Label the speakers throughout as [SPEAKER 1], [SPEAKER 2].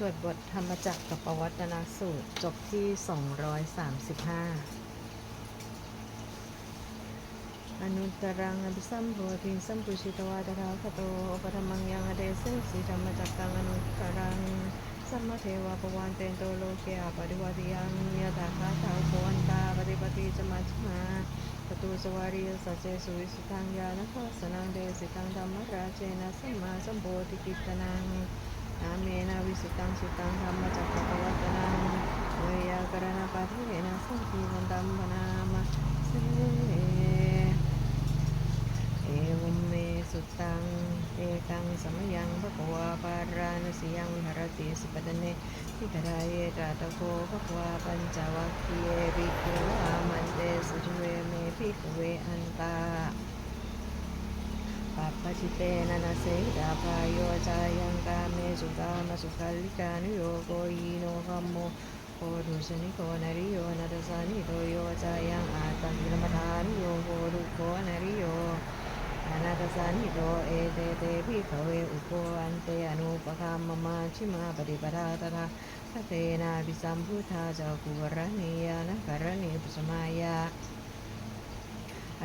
[SPEAKER 1] สวดบทธรรมจักรกับปวัตนสูตร จบที่ 235 อนุตตรังอภิสัมโพธิสัมปุชิตวาตถาคโตปธรรมังยังอเดเสสิธรรมจักกังอนุตตรัง สัมมาเทวะปวันเตนโตโลเกอาปฏิวัติยังยะถาคาถาโคนตาปฏิปติจมัจมาปตูสวารีสัจเจสุวิสุทังญาณทัสสนังเดสิตังธรรมราเจนะสัมมาสัมโพธิกิตตนัง อาเมนะวิสุตังสุตังธรรมจักรปวัตนังเวยากรณ ปัปปสิเตาตะโกภควาปัญจวัคคีเยวิเกวามันเตนะนะเสดาพายโยจายังกาเมสุกามสุขาลิกานุโยโกยีโนคัมโมโคดุสนิโกนาริโยนาตสานิโตโยจายังอาตังกิลมทานุโยโกดุโกนาริโยอนาตสานิโตเอเตเตพิขเวอุโกอันเตอนุปคามมมาชิมาปฏิปทาตถาคเตนาภิสัมพุธาจักกุรณียานะกรณีปุสมายาอภิญญายสัมายานิพพานายสังวัตติกาจสาภิกขเวมัชฌิมาปฏิปทาตถาเตนาปิสัมพุทธาจากขุกรณียานะกรณีสมายยสัมายา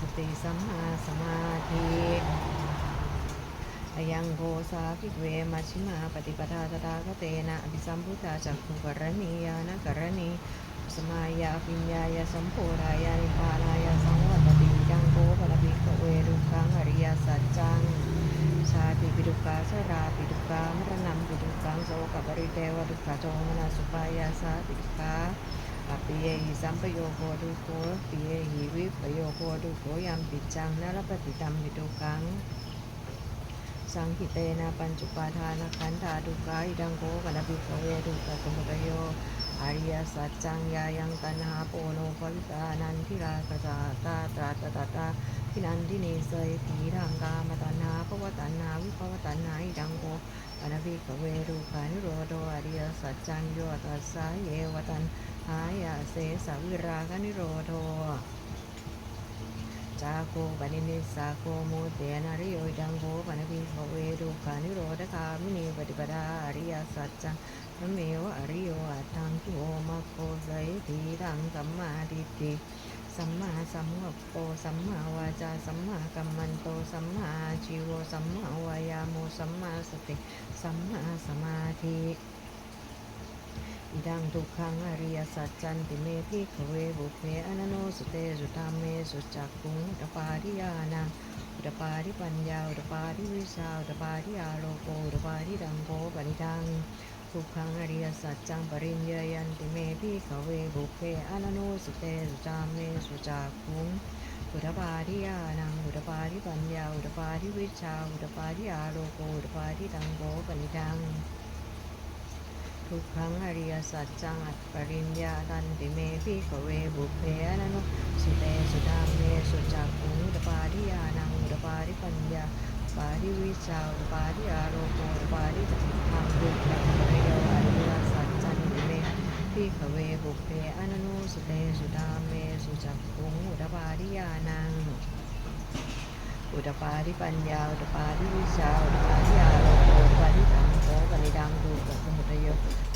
[SPEAKER 1] สติสัมมาสมาธิยังโกสาภิกเวมัชิมาปฏิปทาตถาคเตนะอภิสัมพุทธาจักขุกรณียานกรณีสมายาปิญญายาสัมโพธายานิพพานายาสังวัตติยังโกปะภิกเวรุขังอริยสัจจังชาติปิดุกาชราปิดุกามรณัมปิดุกังโสกปริเทวดุขะโจมนาสุปายาสาปิดุกา อปิเยหิสัมปโยโคดุโคปิเยหิวิปโยโคดุโคยัมปิจังนรปฏิตัมปิตุกัง สังคิเตนะปัญจุปาทานขันธาดุกาอิดังโกกัลปิภเวดุกะสมุทโยอริยสัจจังยายังตันหาโปโนภวิตานันทิรากจาตาตราตตาตาทินันทิเนเสยถีทางกามตันหาภวตันหาวิภวตันหาอิดังโกกัลปิภเวดุกานิโรโดอริยสัจจังโยตัสสาเยวตัน หายาเสสาวิรากนิโรโทจาโกปนินิสาโกโมเตนะริโยดังโกปนภิภเวดุกานิโรธคามินีปฏิปดาอริยสัจจังนเมวะอริโยอัตถังกิโอมาโคไสทีดังสัมมาทิฏฐิสัมมาสัมกัปโปสัมมาวาจาสัมมากัมมันโตสัมมาชีโวสัมมาวายาโมสัมมาสติ สัมมาสมาธิ ดังทุกขังอริยสัจจันติเมพิขเวบุเพอนันโนสเตสุธรรมเมสุจักขุงอุตปาทิยานังอุตปาทิปัญญาอุตปาทิวิชาอุตปาทิอาโลโกอุตปาทิดังโกปริดังทุกขังอริยสัจจังปริญญายันติเมพิขเวบุเพอนันโนสเตสุธรรมเมสุจักขุงอุตปาทิยานังอุตปาทิปัญญาอุตปาทิวิชาอุตปาทิอาโลโกอุตปาทิดังโกปริดัง ทุกขังอริยสัจจังอัตปริญญาตันติเมพิขเวบุเพอนันุสุเตสุดามเมสุจักขุงอุตปาทิยานังอุตปาทิปัญญาอุตปาทิวิชาอุตปาทิอารโกอุตปาทิจักขังดุขังปริโยอริยสัจจันติเมพิขเวบุเพอนันุสุเตสุดามเมสุจักขุงอุตปาทิยานังอุตปาทิปัญญาอุตปาทิวิชาอุตปา ย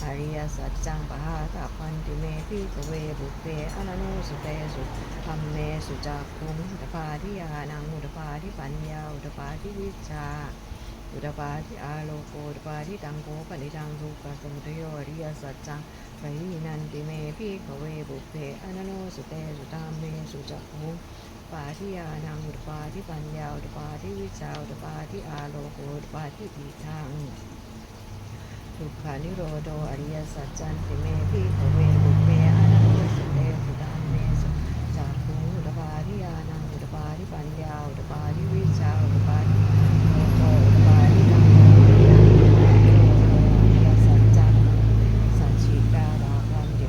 [SPEAKER 1] อริยสัจจังปะหาตาพันติเมพิกเวบุเพอนันุสุเตสุธรรมเมสุจักขุงอุตปาทิยานังอุตปาทิปัญญาอุตปาทิวิชาอุตปาทิอาโลโกอุตปาทิตังโกปริดังดูกสมุทโยอริยสัจจังปะหินันติเมพิกเวบุเพอนันุสุเตสุธรรมเมสุจักขุงปาทิยานังอุตปาทิปัญญาอุตปาทิวิชาอุตปาทิอาโลโกอุตปาทิปีทัง ทุกขานิโรโดอริยสัจจันติเมพิขเวบุเมอนันตสุเตสุเมสุจากขุงอุตปาทิยานังอุตปาทิปัญญาอุตปาทิวิชาอุตปาทิโลโกอุตปาทิตังโกอริยสัจจันสัจฉิกาลาพันติ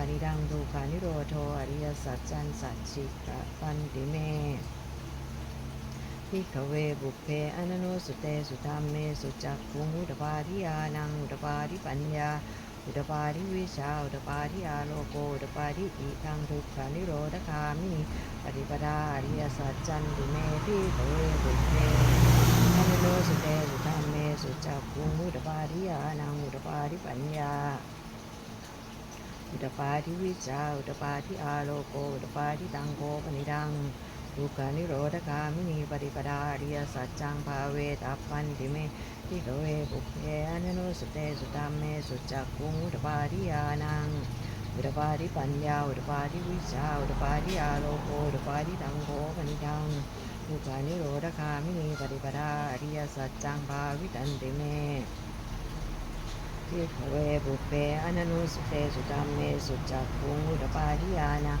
[SPEAKER 1] านิดังทุกขานิโรโทอริยสัจจันสัจฉิกะปันติเม พิก เวบุพอนันโนสุเตสุธรรมเมสุจักขุงอุตปาทิยานังอุตปาทิปัญญา อุตปาทิวิชาอุตปาทิอาโลโกอุตปาทิอิทังทุกขานิโรธคามิปฏิปดาอริยสัจจันติเมพิเวบุเพอนันโนสุเตสุธรรมเมสุจักขุงอุตปาทิยานังอุตปาทิปัญญาอุตปาทิวิชาอุตปาทิอาโลโกอุตปาทิตังโกปนิดัง ทุกขานิโรธคามินีปฏิปดาริยสัจจังภาเวตัปันติเมทิกเวปุเพอนันโนสุเตสุตามเมสุจักกุงอุตปาทิยานังอุตปาทิปัญญาอุตปาทิวิชาอุตปาทิอาโลโกอุตปาทิตังโกปนิดังทุกขานิโรธคามินีปฏิปดาริยสัจจังภาวิตันติเมทิเวบุพเพอนันุสุเตสุตามเมสุจักขุงอุตปาทิยานัง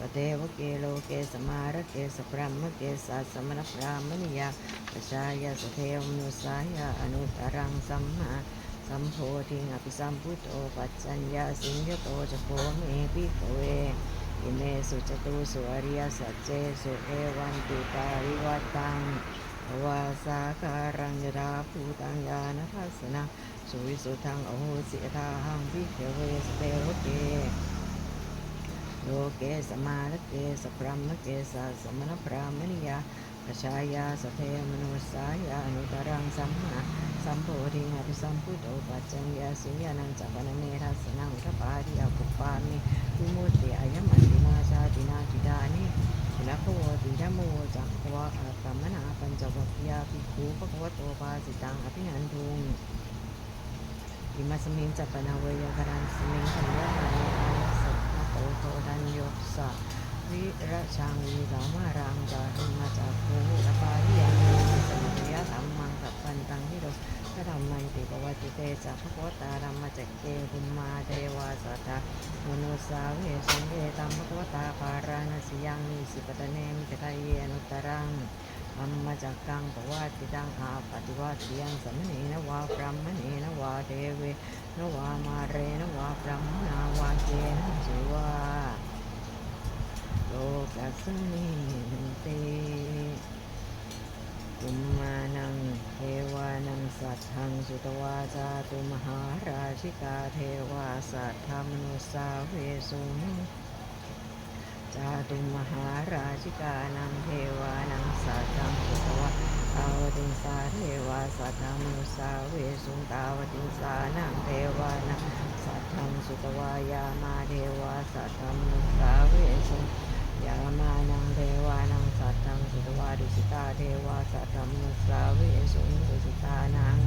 [SPEAKER 1] ปเทวเกโลเกสมารเกสพรหมเกสัสมณพรามณิยาปชายาสเทวมนุสายาอนุตตรังสัมมาสัมโพธิงอภิสัมพุทโธปัจจัญญาสิงยโตจะโพเมปิกเวอิเมสุจตุสุอริยสัจเจสุเอวันติตาริวัตังวาสาการังยดาภูตังยานัทสนังสุวิสุทังโอโหสิทาหังพิเขเวสเตวเก โลเกสมาลเกสพรหมเกสสมณพรามณิยาปชายาสเทมนุสายานุตรังสัมมาสัมโพธิอภิสัมพุทโธปัจจัญญาสิยานังจักรเมทัสนังอุทปาทิยาปุปปามิวิมุตติอายมันตินาชาตินาจิดานินักโวติธรรมโวจักวะอัตมนาปัญจวัคคียาภิกขุปะคะวะโตปาสิตังอภินันทุงอิมัสมิงจัปนาเวยกรังสมิงขันยาห โตโทดันยกสะวิระชังวิกามารังจารมาจากภูตปาริยังสมุทยธรรมังสัพพันตังฮิโรพระธรรมันติปวัติเตจักพระโคตารัมมาจักเกภุมมาเทวาสัตตามนุสาเวสุเวตัมพระโคตาปาราณสิยังนิสิปตะเนมิตไทเยนุตรัง อัมมาจักกังปวัติตังอาปฏิวัติยังสมเนนวาพรหมเนนวาเทเวนวามาเรนวาพรหมนาวาเกนจิวาโลกัสมินเตกุมมานังเทวานังสัตถังสุตวาจาตุมหาราชิกาเทวาสัตธรรมนุสาเวสุงจาตุมหาราชิกานังเทวานังสัตตังสุตวะตาวติงสาเท สัตตังมนุสาเวสุงตาวติสานังเทวานังสัตตังสุตวายามาเทวาสัตตังมุสาเวสุงยามานังเทวานังสัตตังสุตวาดุสิตาเทวาสัตตังมุสาเวสุงดุสิตานัง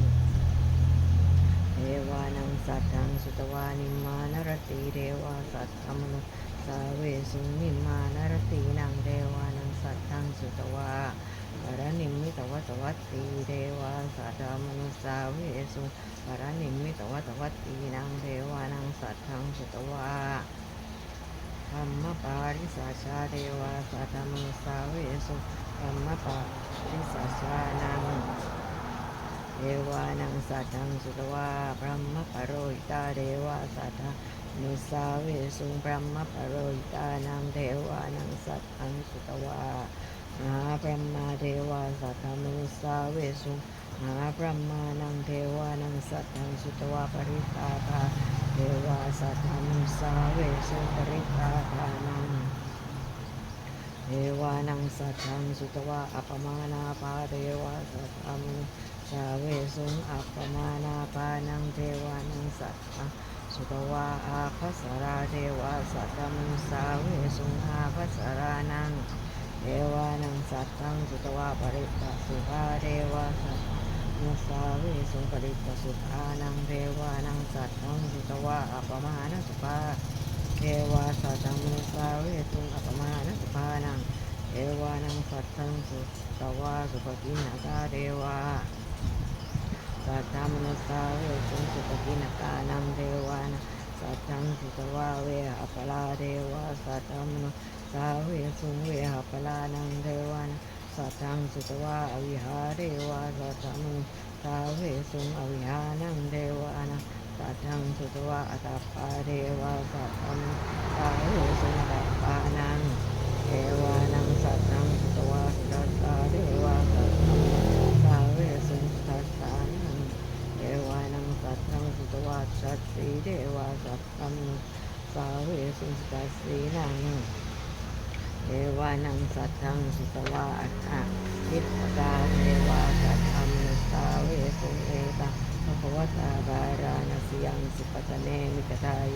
[SPEAKER 1] เทวานังสัตถังสุตวานิมานรติเทวาสัตธรรมนุสาเวสุนิมานรตินังเทวานังสัตถังสุตวา ปรนิมมิตวัตวัตตีเทวาสัตมนุสาเวสุปรนิมมิตวัตวัตตีนังเทวานังสัตถังสุตวาธรรมปาริสาชาเทวาสัตมนุสาเวสุธรรมปาริสาชานังเทวานังสัตตังสุตวาพระมปโรหิตาเทวาสัตตานุสาเวสุงพระมปโรหิตานังเทวานังสัตตังสุตวา หาพระมาเทวาสัตตานุสาเวสุงมหาพระมานังเทวานังสัตตังสุตวาปริตาตาเทวาสัตตานุสาเวสุปริตาตานังเทวานังสัตถังสุตวะอัปมานาปาเทวาสัตถังสาเวสุอัปมานาปานังเทวานังสัตถังสุตวะอาภัสราเทวาสัตถังสาเวสุอาภัสรานัง เทวานังสัตถังสุตวะปริตสุภาเทวาสัตถังสาเวสุงปริตสุภานังเทวานังสัตถังสุตวะอัปปมานาสุภาเทวาสัตตังมุสาเวสุงอัปปมาณสุภานังเทวานังสัตตังสุตวาสุปกินาคาเทวาสัทธามนุสาเวสุสุปกินกานังเทวานะสัทธังสุตวาเวหปลาเทวาสัทธามนุ สาเวสุเวหปลานังเทวานสัทธังสุตวาอวิหาเทวาสัทธามนุสาเวสุอวิหานังเทวานะสัทธังสุตวาอัตตปาเทวาสัทธามนุสาเวสุอัตตปานังเทวานังสัตตังสุตวาสัตตาเทวาสัตตังสาเวสุสัตตานังเทวานังสัตตังสุตวาสัตสีเทวาสัตตังสาเวสุสัตสีนัง เทวานังสัตตังสุตวาอัตถะทิตตาเทวาสัตตังสาเวสุเอตาภควตาบาราณสียังสุปตเนมิกทาย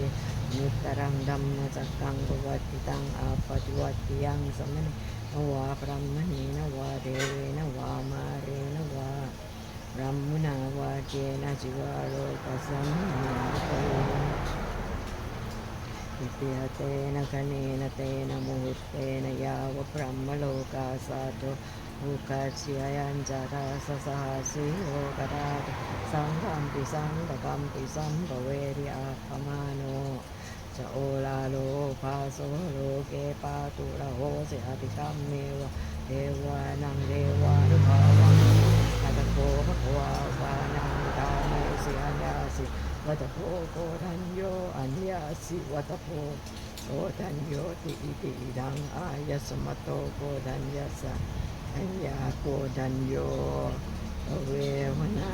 [SPEAKER 1] นุตตรังดัมมจักกังปวัติตังอาปฏิวัติยังสมณนวาพรหมณีนวาเดเวนวามาเรนวาพรหมนาวาเจนะจิวาโลกัสสัมมาเตอิติหเตนะคะเนนะเตนะมุหุตเตนะยาวะพรหมโลกาสาโต อุคัจฉยัญจาราสสหสีโลกดาตสังฆัมปิ สิอัญญาสิวัตโพโกทันโยอัญญาสิวัตโพโกทันโยติอิติดังอายสมโตโกทันยะสัอัญญาโกทันโยเววนา